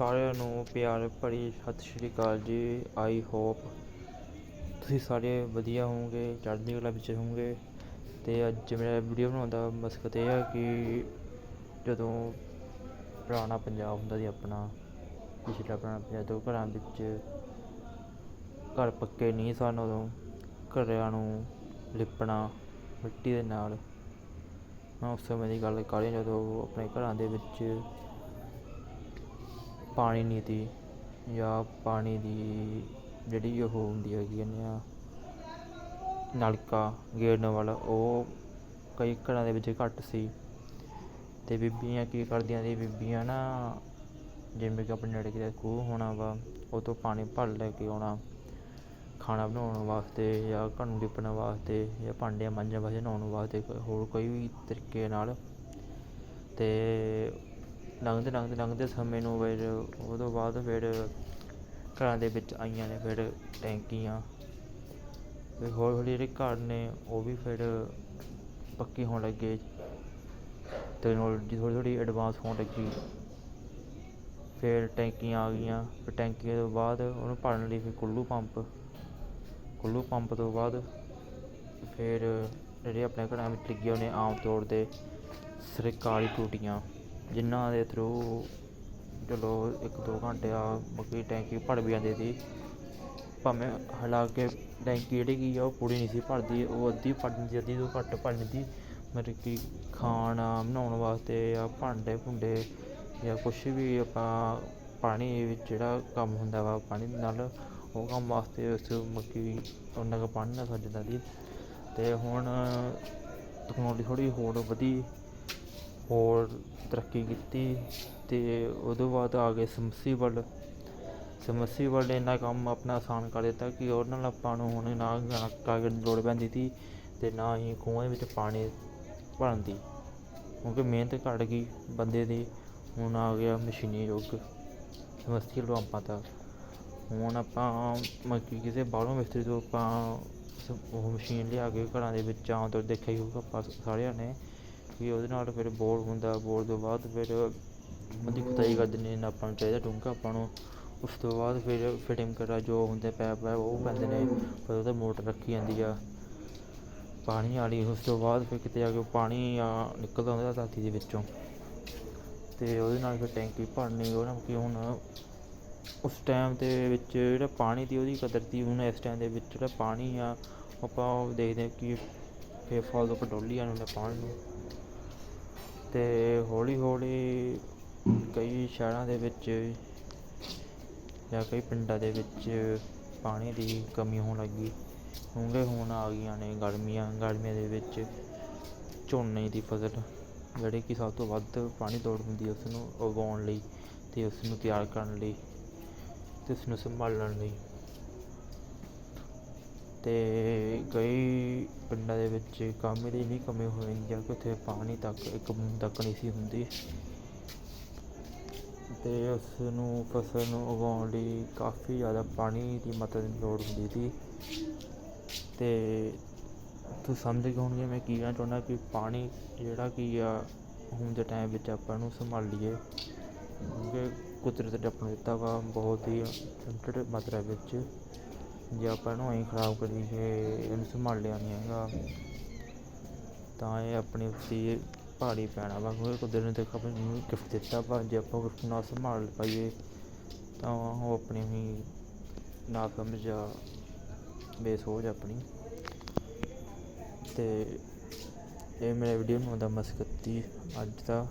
ਸਾਰਿਆਂ ਨੂੰ ਪਿਆਰ ਭਰੀ ਸਤਿ ਸ਼੍ਰੀ ਅਕਾਲ ਜੀ। ਆਈ ਹੋਪ ਤੁਸੀਂ ਸਾਰੇ ਵਧੀਆ ਹੋਵੋਗੇ, ਚੜ੍ਹਦੀ ਕਲਾ ਵਿੱਚ ਹੋਵੋਗੇ। ਅਤੇ ਅੱਜ ਮੇਰਾ ਵੀਡੀਓ ਬਣਾਉਣ ਦਾ ਮਕਸਦ ਇਹ ਹੈ ਕਿ ਜਦੋਂ ਪੁਰਾਣਾ ਪੰਜਾਬ ਹੁੰਦਾ ਸੀ ਆਪਣਾ, ਪਿਛਲਾ ਪੁਰਾਣਾ ਪੰਜਾਬ ਜਦੋਂ ਘਰਾਂ ਵਿੱਚ ਘਰ ਪੱਕੇ ਨਹੀਂ ਸਨ ਉਦੋਂ। ਘਰਿਆਂ ਨੂੰ ਲਿਪਣਾ, ਮਿੱਟੀ ਦੇ ਨਾਲ। ਮੈਂ ਉਸ ਸਮੇਂ ਦੀ ਗੱਲ ਕਰ ਰਿਹਾ ਜਦੋਂ ਆਪਣੇ ਘਰਾਂ ਦੇ ਵਿੱਚ ਪਾਣੀ ਨੀਤੀ ਜਾਂ ਪਾਣੀ ਦੀ ਜਿਹੜੀ ਉਹ ਹੁੰਦੀ ਹੈਗੀ ਕਹਿੰਦੇ ਆ ਨਲਕਾ ਗੇੜਨ ਵਾਲਾ, ਉਹ ਕਈ ਘਰਾਂ ਦੇ ਵਿੱਚ ਘੱਟ ਸੀ। ਅਤੇ ਬੀਬੀਆਂ ਕੀ ਕਰਦੀਆਂ ਸੀ, ਬੀਬੀਆਂ ਨਾ ਜਿਵੇਂ ਕਿ ਆਪਣੇ ਨੇੜੇ ਕਿਤੇ ਖੂਹ ਹੋਣਾ ਵਾ, ਉਹ ਤੋਂ ਪਾਣੀ ਭਰ ਲੈ ਕੇ ਆਉਣਾ, ਖਾਣਾ ਬਣਾਉਣ ਵਾਸਤੇ ਜਾਂ ਘਰ ਨੂੰ ਲਿਪਣ ਵਾਸਤੇ ਜਾਂ ਭਾਂਡੇ ਮਾਂਜਣ ਵਾਸਤੇ ਨਹਾਉਣ ਵਾਸਤੇ ਹੋਰ ਕੋਈ ਵੀ ਤਰੀਕੇ ਨਾਲ। ਅਤੇ ਲੰਘਦੇ ਲੰਘਦੇ ਲੰਘਦੇ ਸਮੇਂ ਨੂੰ ਫਿਰ ਉਹ ਤੋਂ ਬਾਅਦ ਫਿਰ ਘਰਾਂ ਦੇ ਵਿੱਚ ਆਈਆਂ ਨੇ ਫਿਰ ਟੈਂਕੀਆਂ। ਫਿਰ ਹੌਲੀ ਹੌਲੀ ਜਿਹੜੇ ਘਰ ਨੇ ਉਹ ਵੀ ਫਿਰ ਪੱਕੇ ਹੋਣ ਲੱਗੇ। ਟੈਕਨੋਲੋਜੀ ਥੋੜ੍ਹੀ ਥੋੜ੍ਹੀ ਐਡਵਾਂਸ ਹੋਣ ਲੱਗੀ। ਫਿਰ ਟੈਂਕੀਆਂ ਆ ਗਈਆਂ। ਫਿਰ ਟੈਂਕੀਆਂ ਤੋਂ ਬਾਅਦ ਉਹਨੂੰ ਭਰਨ ਲਈ ਫਿਰ ਕੁੱਲੂ ਪੰਪ। ਕੁੱਲੂ ਪੰਪ ਤੋਂ ਬਾਅਦ ਫਿਰ ਜਿਹੜੇ ਆਪਣੇ ਘਰਾਂ ਵਿੱਚ ਲੱਗੇ ਉਹਨੇ ਆਮ ਤੌਰ 'ਤੇ ਸਰਕਾਰੀ ਟੂਟੀਆਂ। ਜਿਨ੍ਹਾਂ ਦੇ ਥਰੂ ਚਲੋ ਇੱਕ ਦੋ ਘੰਟੇ ਆ ਮੱਕੀ ਟੈਂਕੀ ਭਰ ਵੀ ਜਾਂਦੀ ਸੀ। ਭਾਵੇਂ ਹਾਲਾਂਕਿ ਟੈਂਕੀ ਜਿਹੜੀ ਕੀ ਆ ਉਹ ਪੂਰੀ ਨਹੀਂ ਸੀ ਭਰਦੀ, ਉਹ ਅੱਧੀ ਭਰ ਦਿੰਦੀ ਅੱਧੀ ਤੋਂ ਘੱਟ ਭਰ ਦਿੰਦੀ ਮਤਲਬ ਕਿ ਖਾਣਾ ਬਣਾਉਣ ਵਾਸਤੇ ਜਾਂ ਭਾਂਡੇ ਭੁੰਡੇ ਜਾਂ ਕੁਛ ਵੀ ਆਪਾਂ ਪਾਣੀ ਵਿੱਚ ਜਿਹੜਾ ਕੰਮ ਹੁੰਦਾ ਵਾ, ਪਾਣੀ ਨਾਲ ਉਹ ਕੰਮ ਵਾਸਤੇ ਉਸ ਮੱਕੀ ਉਹਨਾਂ ਕੁ ਪਾਣੀ ਨਾਲ ਸੱਜ ਜਾਂਦਾ ਸੀ। ਅਤੇ ਹੁਣ ਟੈਕਨੋਲੋਜੀ ਥੋੜ੍ਹੀ ਹੋਰ ਵਧੀ, ਹੋਰ ਤਰੱਕੀ ਕੀਤੀ ਅਤੇ ਉਹਦੋਂ ਬਾਅਦ ਆ ਗਏ ਸਮਰਸੀਬਲ ਸਮਰਸੀਬਲ ਨੇ ਇੰਨਾ ਕੰਮ ਆਪਣਾ ਆਸਾਨ ਕਰ ਦਿੱਤਾ ਕਿ ਉਹਦੇ ਨਾਲ ਆਪਾਂ ਨੂੰ ਹੁਣ ਨਾ ਕਾਗਜ਼ ਦੀ ਲੋੜ ਪੈਂਦੀ ਸੀ ਅਤੇ ਨਾ ਹੀ ਖੂਹਾਂ ਦੇ ਵਿੱਚ ਪਾਣੀ ਭਰਨ ਦੀ ਕਿਉਂਕਿ ਮਿਹਨਤ ਘੱਟ ਗਈ ਬੰਦੇ ਦੀ, ਹੁਣ ਆ ਗਿਆ ਮਸ਼ੀਨੀ ਯੁੱਗ। ਸਮਰਸੀਬਲ ਪੰਪਾਂ ਦਾ ਹੁਣ ਆਪਾਂ ਮਤਲਬ ਕਿ ਕਿਸੇ ਬਾਹਰੋਂ ਮਿਸਤਰੀ ਤੋਂ ਆਪਾਂ ਉਹ ਮਸ਼ੀਨ ਲਿਆ ਕੇ ਘਰਾਂ ਦੇ ਵਿੱਚ ਆਮ ਤੌਰ ਦੇਖਿਆ ਹੀ ਹੋਊਗਾ ਆਪਾਂ ਸਾਰਿਆਂ ਨੇ। ਕਿ ਉਹਦੇ ਨਾਲ ਫਿਰ ਬੋਰ ਹੁੰਦਾ, ਬੋਰ ਤੋਂ ਬਾਅਦ ਫਿਰ ਉਹਦੀ ਖੁਦਾਈ ਕਰ ਦਿੰਦੇ ਨੇ, ਆਪਾਂ ਨੂੰ ਚਾਹੀਦਾ ਡੂੰਘਾ, ਆਪਾਂ ਨੂੰ ਉਸ ਤੋਂ ਬਾਅਦ ਫਿਰ ਫਿਟਿੰਗ ਕਰਾ ਜੋ ਹੁੰਦੇ ਪੈਪ ਹੈ, ਉਹ ਪੈਂਦੇ ਨੇ, ਫਿਰ ਉਹਦਾ ਮੋਟਰ ਰੱਖੀ ਜਾਂਦੀ ਆ। ਪਾਣੀ ਵਾਲੀ, ਉਸ ਤੋਂ ਬਾਅਦ ਫਿਰ ਕਿਤੇ ਜਾ ਕੇ ਪਾਣੀ ਆ ਨਿਕਲਦਾ ਹੁੰਦਾ ਧਰਤੀ ਦੇ ਵਿੱਚੋਂ। ਅਤੇ ਉਹਦੇ ਨਾਲ ਫਿਰ ਟੈਂਕੀ ਭਰਨੀ ਉਹਨਾਂ ਕਿ ਹੁਣ ਉਸ ਟਾਈਮ ਦੇ ਵਿੱਚ ਜਿਹੜਾ ਪਾਣੀ ਦੀ ਉਹਦੀ ਕਦਰ ਦੀ ਹੁਣ ਇਸ ਟਾਈਮ ਦੇ ਵਿੱਚ ਜਿਹੜਾ ਪਾਣੀ ਆ, ਆਪਾਂ ਉਹ ਦੇਖਦੇ ਹਾਂ ਕਿ ਫੇਫਾਲ ਤੋਂ ਪਟੋਲੀ ਆਉਣ ਵਾਲੇ ਪਾਣੀ ਨੂੰ। ਅਤੇ ਹੌਲੀ ਹੌਲੀ ਕਈ ਸ਼ਹਿਰਾਂ ਦੇ ਵਿੱਚ ਜਾਂ ਕਈ ਪਿੰਡਾਂ ਦੇ ਵਿੱਚ ਪਾਣੀ ਦੀ ਕਮੀ ਹੋਣ ਲੱਗੀ ਕਿਉਂਕਿ ਹੁਣ ਆ ਗਈਆਂ ਨੇ ਗਰਮੀਆਂ ਗਰਮੀਆਂ ਦੇ ਵਿੱਚ ਝੋਨੇ ਦੀ ਫਸਲ, ਜਿਹੜੀ ਕਿ ਸਭ ਤੋਂ ਵੱਧ ਪਾਣੀ ਲੋੜ ਹੁੰਦੀ ਹੈ ਉਸ ਨੂੰ ਉਗਾਉਣ ਲਈ ਅਤੇ ਉਸ ਨੂੰ ਤਿਆਰ ਕਰਨ ਲਈ ਅਤੇ ਉਸ ਨੂੰ ਸੰਭਾਲਣ ਲਈ। ਅਤੇ ਕਈ ਪਿੰਡਾਂ ਦੇ ਵਿੱਚ ਕੰਮ ਦੀ ਇੰਨੀ ਕਮੀ ਹੋ ਜਾਂਦੀ ਆ ਕਿ ਉੱਥੇ ਪਾਣੀ ਤੱਕ, ਇੱਕ ਬੂੰਦ ਤੱਕ ਨਹੀਂ ਸੀ ਹੁੰਦੀ। ਅਤੇ ਉਸ ਨੂੰ ਫਸਲ ਨੂੰ ਉਗਾਉਣ ਲਈ ਕਾਫੀ ਜ਼ਿਆਦਾ ਪਾਣੀ ਦੀ ਮਦਦ ਦੀ ਲੋੜ ਹੁੰਦੀ ਸੀ। ਅਤੇ ਤੁਸੀਂ ਸਮਝ ਗਏ ਹੋਣਗੇ ਮੈਂ ਕੀ ਕਹਿਣਾ ਚਾਹੁੰਦਾ ਕਿ ਪਾਣੀ ਜਿਹੜਾ ਕੀ ਆ, ਹੁਣ ਦੇ ਟਾਈਮ ਵਿੱਚ ਆਪਾਂ ਨੂੰ ਸੰਭਾਲੀਏ ਕਿਉਂਕਿ ਕੁਦਰਤ ਨੇ ਆਪਾਂ ਦਿੱਤਾ ਵਾ, ਬਹੁਤ ਹੀ ਲਿਮਟਿਡ ਮਾਤਰਾ ਵਿੱਚ। ਜੇ ਆਪਾਂ ਇਹਨੂੰ ਐਂ ਖਰਾਬ ਕਰੀਏ, ਇਹਨੂੰ ਸੰਭਾਲ ਲਿਆ ਨਹੀਂ ਹੈਗਾ। ਤਾਂ ਇਹ ਆਪਣੇ ਉੱਤੇ ਭਾਰੀ ਪੈਣਾ ਵਾ, ਕਿਉਂਕਿ ਕੁਦਰਤ ਨੇ ਦੇਖੋ ਆਪਾਂ ਨੂੰ ਗਿਫਟ ਦਿੱਤਾ ਵਾ। ਜੇ ਆਪਾਂ ਗਿਫਟ ਨਾ ਸੰਭਾਲ ਪਾਈਏ, ਤਾਂ ਉਹ ਆਪਣੀ ਹੀ ਨਾ ਸਮਝ ਆ ਬੇਸੋਝ ਆਪਣੀ। ਅਤੇ ਇਹ ਮੇਰਾ ਵੀਡੀਓ ਬਣਾਉਣ ਦਾ ਮਕਸਦ ਅੱਜ ਦਾ।